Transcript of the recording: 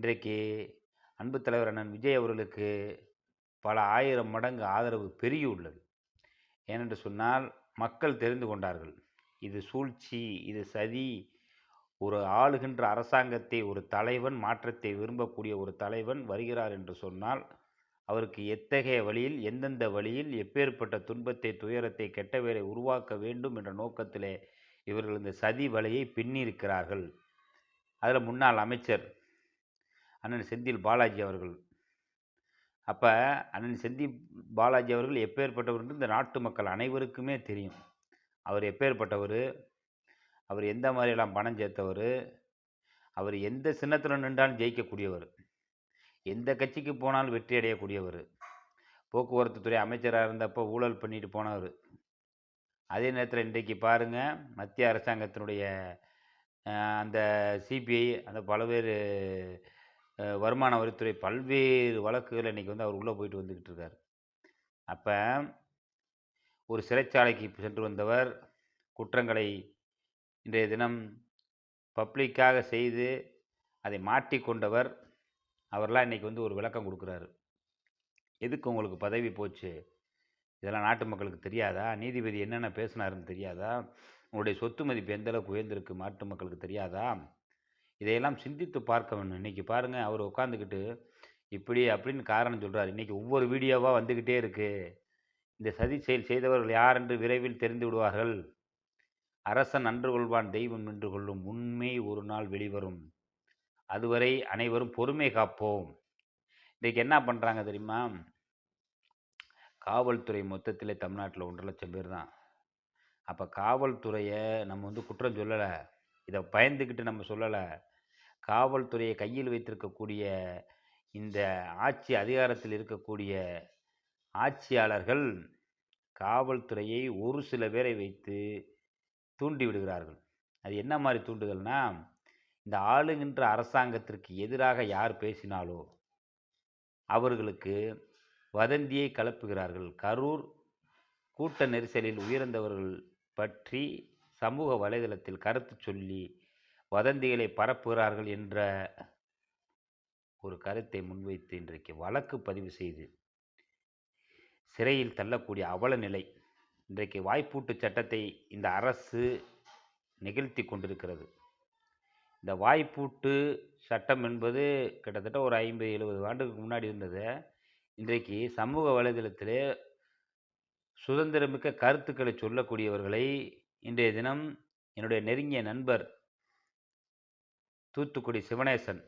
இன்றைக்கு அன்பு தலைவர் அண்ணன் விஜய் அவர்களுக்கு பல ஆயிரம் மடங்கு ஆதரவு பெருகி உள்ளது ஏனென்று சொன்னால் மக்கள் தெரிந்து கொண்டார்கள். இது சூழ்ச்சி இது சதி. ஒரு ஆளுகின்ற அரசாங்கத்தை ஒரு தலைவன் மாற்றத்தை விரும்பக்கூடிய ஒரு தலைவன் வருகிறார் என்று சொன்னால் அவருக்கு எத்தகைய வழியில் எந்தெந்த வழியில் எப்பேற்பட்ட துன்பத்தை துயரத்தை கெட்டவேரை உருவாக்க வேண்டும் என்ற நோக்கத்திலே இவர்கள் இந்த சதி வலையை பின்னிருக்கிறார்கள் அதில் முன்னாள் அமைச்சர் அண்ணன் செந்தில் பாலாஜி அவர்கள். அப்போ அண்ணன் செந்தில் பாலாஜி அவர்கள் எப்பேற்பட்டவர் என்று இந்த நாட்டு மக்கள் அனைவருக்குமே தெரியும். அவர் எப்பேற்பட்டவர்? அவர் எந்த மாதிரியெல்லாம் பணம் சேர்த்தவர்? அவர் எந்த சின்னத்தில் நின்றாலும் ஜெயிக்கக்கூடியவர்? எந்த கட்சிக்கு போனாலும் வெற்றி அடையக்கூடியவர்? போக்குவரத்து துறை அமைச்சராக இருந்தப்போ ஊழல் பண்ணிட்டு போனவர். அதே நேரத்தில் இன்றைக்கு பாருங்கள் மத்திய அரசாங்கத்தினுடைய அந்த சிபிஐ அந்த பல்வேறு வருமான வரித்துறை பல்வேறு வழக்குகள் இன்றைக்கி வந்து அவர் உள்ளே போயிட்டு வந்துக்கிட்டு இருக்கார். அப்போ ஒரு சிறைச்சாலைக்கு சென்று வந்தவர் குற்றங்களை இன்றைய தினம் பப்ளிக்காக செய்து அதை மாட்டிக்கொண்டவர் அவர்லாம் இன்றைக்கி வந்து ஒரு விளக்கம் கொடுக்குறாரு. எதுக்கு உங்களுக்கு பதவி போச்சு? இதெல்லாம் நாட்டு மக்களுக்கு தெரியாதா? நீதிபதி என்னென்ன பேசினாருன்னு தெரியாதா? உங்களுடைய சொத்து மதிப்பு எந்தளவுக்கு உயர்ந்திருக்கு? நாட்டு மக்களுக்கு தெரியாதா? இதையெல்லாம் சிந்தித்து பார்க்க வேணும் இன்றைக்கி பாருங்கள் அவர் உட்காந்துக்கிட்டு இப்படி அப்படின்னு காரணம் சொல்கிறார் இன்றைக்கி ஒவ்வொரு வீடியோவாக வந்துக்கிட்டே இருக்குது இந்த சதி செயல் செய்தவர்கள் யார் என்று விரைவில் தெரிந்து விடுவார்கள். அரசன் அன்று கொள்வான் தெய்வம் நின்று கொள்ளும். உண்மை ஒரு நாள் வெளிவரும். அதுவரை அனைவரும் பொறுமை காப்போம். இன்றைக்கு என்ன பண்ணுறாங்க தெரியுமா? காவல்துறை மொத்தத்திலே தமிழ்நாட்டில் ஒன்றரை லட்சம் பேர் தான். அப்போ காவல்துறையை நம்ம வந்து குற்றம் சொல்லலை. இதை பயந்துக்கிட்டு நம்ம சொல்லலை. காவல்துறையை கையில் வைத்திருக்கக்கூடிய இந்த ஆட்சி அதிகாரத்தில் இருக்கக்கூடிய ஆட்சியாளர்கள் காவல்துறையை ஒரு சில பேரை வைத்து தூண்டி விடுகிறார்கள். அது என்ன மாதிரி தூண்டுதல்னா இந்த ஆளுகின்ற அரசாங்கத்திற்கு எதிராக யார் பேசினாலோ அவர்களுக்கு வதந்தியை கலப்புகிறார்கள். கரூர் கூட்ட நெரிசலில் உயர்ந்தவர்கள் பற்றி சமூக வலைதளத்தில் கருத்து சொல்லி வதந்திகளை பரப்புகிறார்கள் என்ற ஒரு கருத்தை முன்வைத்து இன்றைக்கு வழக்கு பதிவு செய்து சிறையில் தள்ளக்கூடிய அவல நிலை. இன்றைக்கு வாய்ப்பூட்டு சட்டத்தை இந்த அரசு நிகழ்த்தி கொண்டிருக்கிறது. இந்த வாய்ப்பூட்டு சட்டம் என்பது கிட்டத்தட்ட ஒரு ஐம்பது எழுபது ஆண்டுக்கு முன்னாடி இருந்தது. இன்றைக்கு சமூக வலைதளத்திலே சுதந்திரமிக்க கருத்துக்களை சொல்லக்கூடியவர்களை இன்றைய தினம் என்னுடைய நெருங்கிய நண்பர் தூத்துக்குடி சிவனேசன்